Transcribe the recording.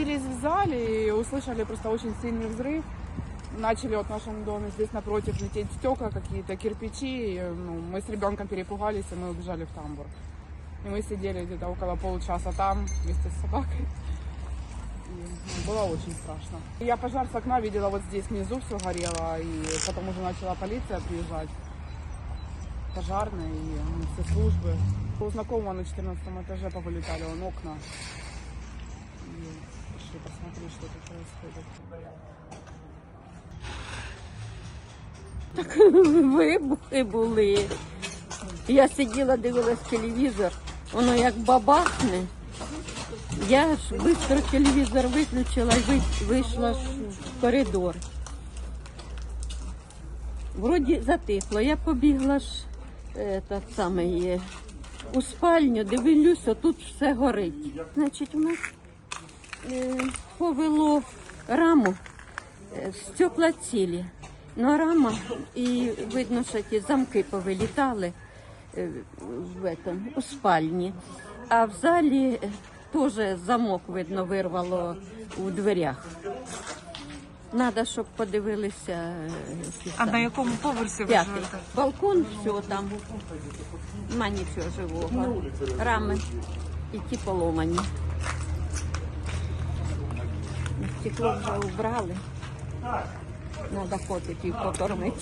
находились в зале и услышали просто очень сильный взрыв. Начали вот в нашем доме здесь напротив лететь стекла какие-то, кирпичи. И, ну, мы с ребенком перепугались, и мы убежали в тамбур. И мы сидели где-то около получаса там вместе с собакой. И, ну, было очень страшно. Я пожар с окна видела вот здесь внизу все горело, и потом уже начала полиция приезжать. Пожарные и ну, все службы. У знакомого на 14 этаже повылетали он окна. И пришли посмотреть, что тут происходит. Вибухи були. Я сиділа, дивилась телевізор, воно як бабахне. Я ж швидко телевізор виключила і вийшла в коридор. Вроді затихло. Я побігла ж е, так саме є, у спальню, дивлюся, тут все горить. Значить, у нас повело раму е, стекла цілі. Ну, рама, і видно, що ті замки повилітали е, в этом, у спальні. А в залі е, теж замок, видно, вирвало у дверях. Надо, щоб подивилися. е, А на якому поверсі ви П'ятий. живете? Балкон, все там. Нема нічого живого. Рами і ті поломані. Стекло вже убрали. Надо котиків покормити.